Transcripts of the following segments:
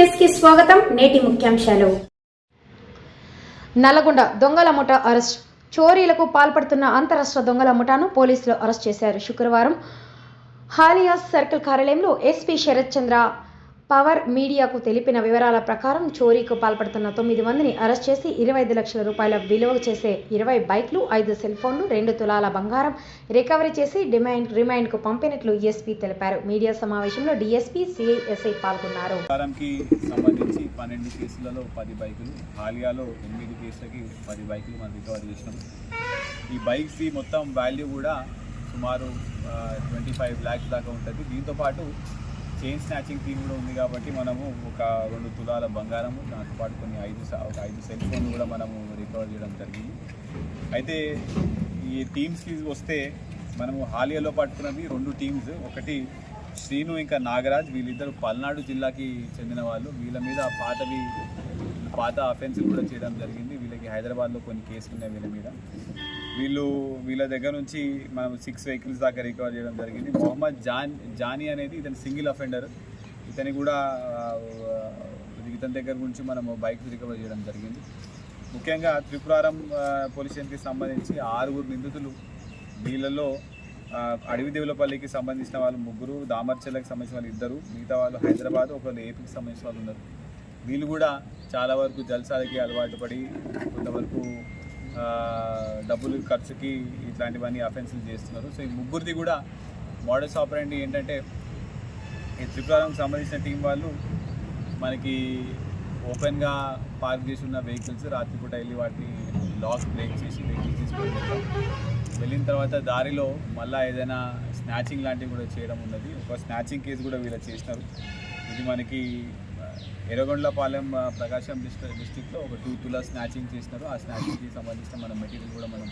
కి స్వాగతం నేటి ముఖ్యాంశాలు. నల్లగొండ దొంగల ముఠా అరెస్ట్. చోరీలకు పాల్పడుతున్న అంతరాష్ట్ర దొంగల ముఠాను పోలీసులు అరెస్ట్ చేశారు శుక్రవారం. హాలియాస్ సర్కిల్ కార్యాలయంలో ఎస్పీ శరత్ చంద్ర పవర్ మీడియాకు తెలిపిన వివరాల ప్రకారం చోరీకు పాల్పడుతున్న తొమ్మిది మందిని అరెస్ట్ చేసి ఇరవై ఐదు లక్షల రూపాయల విలువ చేసే ఇరవై బైక్లు ఐదు సెల్ ఫోన్లు రెండు తులాల బంగారం రికవరీ చేసి డిమాండ్ రిమాండ్కు పంపినట్లు ఎస్పీ తెలిపారు. మీడియా సమావేశంలో డీఎస్పీ సిఐఎస్ఐ పాల్గొన్నారు. సంబంధించి పన్నెండు కేసులలో పది బైకులు హాలియాలో ఎనిమిది కేసులకి పది బైకులు మనం రికవర్ చేసినాం. ఈ బైక్స్ మొత్తం వాల్యూ కూడా సుమారు ట్వంటీ ఫైవ్ ల్యాక్స్ దాకా ఉంటుంది. దీంతోపాటు చైన్ స్నాచింగ్ థీమ్ కూడా ఉంది కాబట్టి మనము ఒక రెండు తులాల బంగారము దాంతోపాటు కొన్ని ఐదు ఒక ఐదు సెల్ ఫోన్లు కూడా మనము రికవర్ చేయడం జరిగింది. అయితే ఈ టీమ్స్కి వస్తే మనము హాలియాలో పట్టుకున్నవి రెండు టీమ్స్. ఒకటి శ్రీను ఇంకా నాగరాజ్. వీళ్ళిద్దరు పల్నాడు జిల్లాకి చెందిన వాళ్ళు. వీళ్ళ మీద పాతవి పాత అఫెన్సులు కూడా చేయడం జరిగింది. వీళ్ళకి హైదరాబాద్లో కొన్ని కేసులు ఉన్నాయి వీళ్ళ మీద. వీళ్ళు వీళ్ళ దగ్గర నుంచి మనం సిక్స్ వెహికల్స్ దాకా రికవర్ చేయడం జరిగింది. మొహమ్మద్ జాన్ జానీ అనేది ఇతను సింగిల్ అఫెండర్ ఇతని కూడా ఇతని దగ్గర నుంచి మనం బైక్ రికవర్ చేయడం జరిగింది. ముఖ్యంగా త్రిపురారం పొల్యూషన్కి పోలీస్ స్టేషన్కి సంబంధించి ఆరుగురు నిందితులు వీళ్ళలో అడవి దేవులపల్లికి సంబంధించిన వాళ్ళు ముగ్గురు దామర్చెలకు సంబంధించిన వాళ్ళు ఇద్దరు మిగతా వాళ్ళు హైదరాబాద్ ఒకళ్ళు ఏపీకి సంబంధించిన వాళ్ళు ఉన్నారు. వీళ్ళు కూడా చాలా వరకు జల్సాలకి అలవాటు పడి కొంతవరకు డబ్బులు ఖర్చుకి ఇట్లాంటివన్నీ అఫెన్సులు చేస్తున్నారు. సో ఈ ముగ్గురిది కూడా మోడల్స్ ఆపరేండి ఏంటంటే ఈ త్రిపురాలకు సంబంధించిన టీం వాళ్ళు మనకి ఓపెన్గా పార్క్ చేసి ఉన్న వెహికల్స్ రాత్రిపూట వెళ్ళి వాటిని లాక్ బ్రేక్ చేసి వెహికల్ తీసుకొని వెళ్ళిన తర్వాత దారిలో మళ్ళీ ఏదైనా స్నాచింగ్ లాంటివి కూడా చేయడం ఉన్నది. ఒక స్నాచింగ్ కేసు కూడా వీళ్ళు చేసినారు. ఇది మనకి ఎర్రగొండలపాలెం ప్రకాశం డిస్ట్రిక్ట్ డిస్టిక్లో ఒక టూ తులా స్నాచింగ్ చేసినారు. ఆ స్నాచింగ్కి సంబంధించిన మన మెటీరియల్ కూడా మనం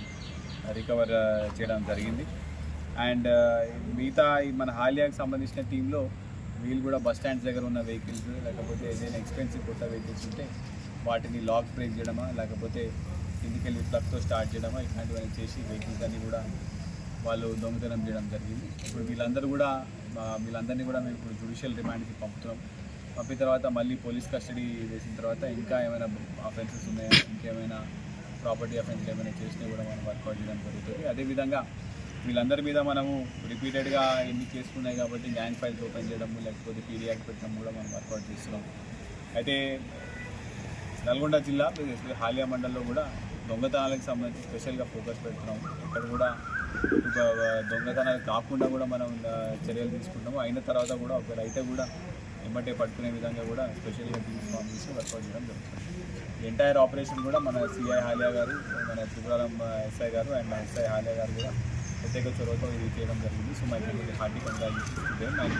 రికవర్ చేయడం జరిగింది. అండ్ మిగతా ఈ మన హాలియాకి సంబంధించిన టీంలో వీళ్ళు కూడా బస్ స్టాండ్స్ దగ్గర ఉన్న వెహికల్స్ లేకపోతే ఏదైనా ఎక్స్పెన్సివ్ కొత్త వెహికల్స్ ఉంటే వాటిని లాక్ బ్రేక్ చేయడమా లేకపోతే కిందికెళ్ళి ప్లగ్తో స్టార్ట్ చేయడమా ఇట్లాంటివన్నీ చేసి వెహికల్స్ అన్నీ కూడా వాళ్ళు దొంగతనం చేయడం జరిగింది. ఇప్పుడు వీళ్ళందరూ కూడా వీళ్ళందరినీ కూడా మేము ఇప్పుడు జుడిషియల్ రిమాండ్కి పంపుతున్నాం. పంపిన తర్వాత మళ్ళీ పోలీస్ కస్టడీ చేసిన తర్వాత ఇంకా ఏమైనా అఫెన్సెస్ ఉన్నాయా? ఇంకేమైనా ప్రాపర్టీ అఫెన్సెస్ ఏమైనా చేసినా కూడా మనం వర్కౌట్ చేయడం జరుగుతుంది. అదేవిధంగా వీళ్ళందరి మీద మనము రిపీటెడ్గా ఎన్ని చేసుకున్నాయి కాబట్టి గ్యాంగ్ ఫైల్స్ ఓపెన్ చేయడము లేకపోతే పీడియాకి పెట్టడం కూడా మనం వర్కౌట్ చేస్తున్నాం. అయితే నల్గొండ జిల్లా especially హాలియా మండలంలో కూడా దొంగతనాలకు సంబంధించి స్పెషల్గా ఫోకస్ పెడుతున్నాం. ఇక్కడ కూడా ఒక దొంగతనాలు కాకుండా కూడా మనం చర్యలు తీసుకుంటాము అయిన తర్వాత కూడా ఒక రైతే కూడా ఎమ్మటే పట్టుకునే విధంగా కూడా స్పెషల్గా టీమ్స్ ఫామ్ చేసి వర్కౌట్ చేయడం జరుగుతుంది. ఎంటైర్ ఆపరేషన్ కూడా మన సిఐ హాలియా గారు మన త్రిపురం ఎస్ఐ గారు అండ్ ఎస్ఐ హాలియా గారు కూడా ప్రత్యేక చొరవతో ఇది చేయడం జరిగింది. So my hearty congratulations to them and